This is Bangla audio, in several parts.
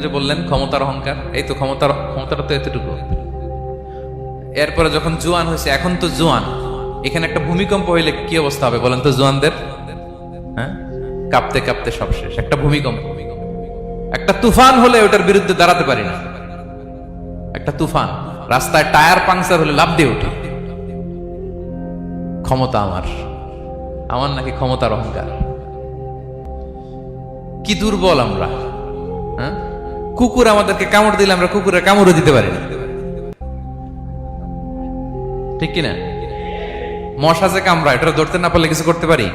যে বললেন, ক্ষমতার অহংকার, এই তো ক্ষমতার ক্ষমতাটা তো এতটুকু। এরপরে যখন জোয়ান হয়েছে, এখন তো জোয়ান। এখানে একটা ভূমিকম্প হইলে কি অবস্থা হবে বলেন তো জোয়ানদের? হ্যাঁ? কাঁপতে কাঁপতে সব শেষ। একটা ভূমিকম্প। একটা তুফান হলে ওটার বিরুদ্ধে দাঁড়াতে পারি না। একটা তুফান। রাস্তায় টায়ার পাংচার হলে লাভ দিয়ে উঠি ক্ষমতা আমার। আমার নাকি ক্ষমতার অহংকার। কি দুর্বল আমরা হ্যাঁ? কুকুর আমাদেরকে কামড় দিলে আমরা কুকুরের কামড়ও দিতে পারি না। ঠিক কিনা? মশা যে কামড়া এটা ধরতে না পারলে কিছু করতে পারি?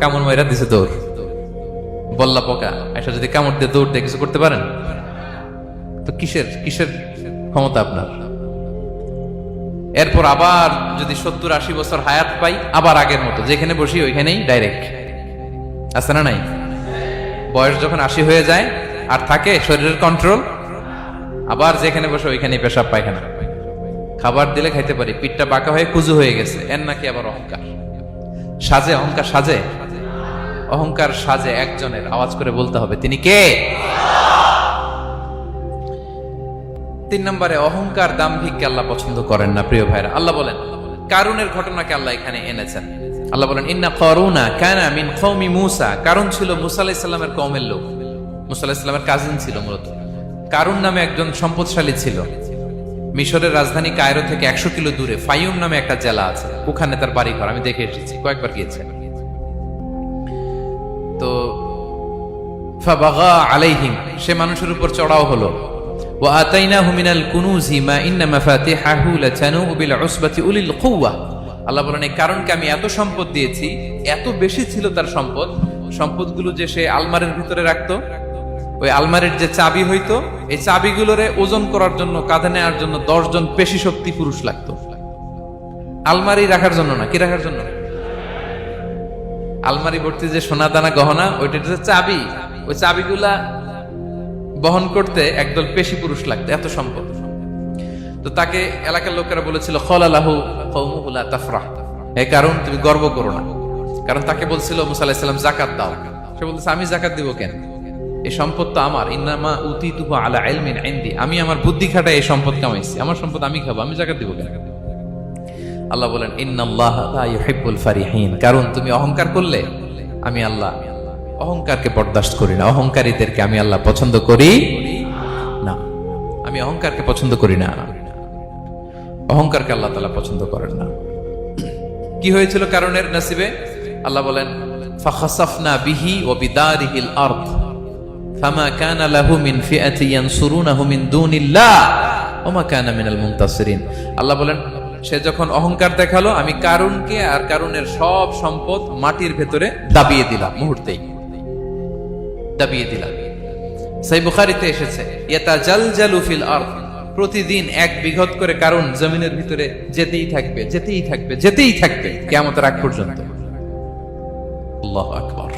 কামড় মাইরা দিছে দৌড় বল্লা পোকা এটা যদি কামড় দিয়ে দৌড় দিয়ে কিছু করতে পারেন? তো কিসের কিসের ক্ষমতা আপনার? এরপর আবার যদি সত্তর আশি বছর হায়াত পাই, আবার আগের মতো, যেখানে বসি ওইখানেই ডাইরেক্ট আছে না নাই? বয়স যখন আশি হয়ে যায় আর থাকে শরীরের কন্ট্রোল আবার যেখানে বসে ওইখানে পেশাব পায়খানা। খাবার দিলে খাইতে পারি, পিঠটা বাঁকা হয়ে কুজু হয়ে গেছে, এর নাকি আবার অহংকার। সাজে অহংকার সাজে? অহংকার সাজে একজনের, আওয়াজ করে বলতে হবে, তিনি কে? তিন নম্বরে, অহংকার দাম্ভিককে আল্লাহ পছন্দ করেন না, প্রিয় ভাইরা। আল্লাহ বলেন, কারুনের ঘটনাকে আল্লাহ এখানে এনেছেন। আল্লাহ বলেন, ইন্না করুনা কানা মিন কওমি মুসা। কারণ ছিল মুসা আলাইহিস সালামের কওমের লোক। মুসা আলাইহিস সালামের কাজিন ছিল মূলত। কারুন নামে একজন সম্পদশালী ছিল। মিশরের রাজধানী কায়রো থেকে একশো কিলো দূরে ফাইউম নামে একটা জেলা আছে। ওখানে তার বাড়ি ঘর আমি দেখে এসেছি। কয়েকবার গিয়েছে। তো আলাইহিম। সে মানুষের উপর চড়াও হলো। আল্লাহ কারণকে আমি এত সম্পদ দিয়েছি, এত বেশি ছিল তার সম্পদ। সম্পদগুলো যে সে আলমারির ভিতরে রাখতো ওই আলমারির যে চাবি হইতো, এই চাবিগুলোরে ওজন করার জন্য, কাঁধে নেওয়ার জন্য দশজন পেশি শক্তি পুরুষ লাগতো। আলমারি রাখার জন্য না, কি রাখার জন্য? আলমারি ভর্তি যে সোনা দানা গহনা, ওইটার যে চাবি, ওই চাবিগুলা বহন করতে একদল পেশি পুরুষ লাগতো, এত সম্পদ। তো তাকে এলাকার লোকেরা বলেছিল, খলালাহু কৌমুহুলা তাফরাহ। এই কারণ তুমি গর্ব করো না। কারণ তাকে বলছিল, মুসা আলাহিসাল্লাম জাকাত দাও। সে বলতেছে, আমি জাকাত দিব কেন? এই সম্পদ তো আমার। ইন্নামা উতি তুহু আলা ইলমিন ইনদি। আমি আমার বুদ্ধি খাটায় এই সম্পদ কামাইছি। আমার সম্পদ আমি খাব, আমি জাকাত দিব কেন? আল্লাহ বলেন, ইন্নাল্লাহ ইউহিব্বুল ফারিহিন। কারণ তুমি অহংকার করলে আমি আল্লাহ অহংকারকে বরদাস্ত করি না। অহংকারীদেরকে আমি আল্লাহ পছন্দ করি না। আমি অহংকারকে পছন্দ করি না। অহংকারকে আল্লাহ তাআলা পছন্দ করেন না। কি হয়েছিল কারণের নসিবে? আল্লাহ বলেন, ফাখাসাফনা বিহি ওয়া বিদারিহিল আরদ। ফামা কানা লাহু মিন ফিআতি ইয়ানসুরুনাহু মিন দুনিল্লাহ। ওয়া কানা মিনাল মুনতাসিরিন। আল্লাহ বলেন, সে যখন অহংকার দেখাল, আমি কারুনকে আর কারুনের সব সম্পদ মাটির ভেতরে দাবিয়ে দিলাম, মুহূর্তেই। দাবিয়ে দিলাম। সাই বুখারিতে এসেছে ইয়াতা জাল জালু ফিল আরদ। প্রতিদিন এক বিঘত করে কারণ জমিনের ভিতরে যেতেই থাকবে যেতেই থাকবে যেতেই থাকবে কেমতের আগ পর্যন্ত। আল্লাহু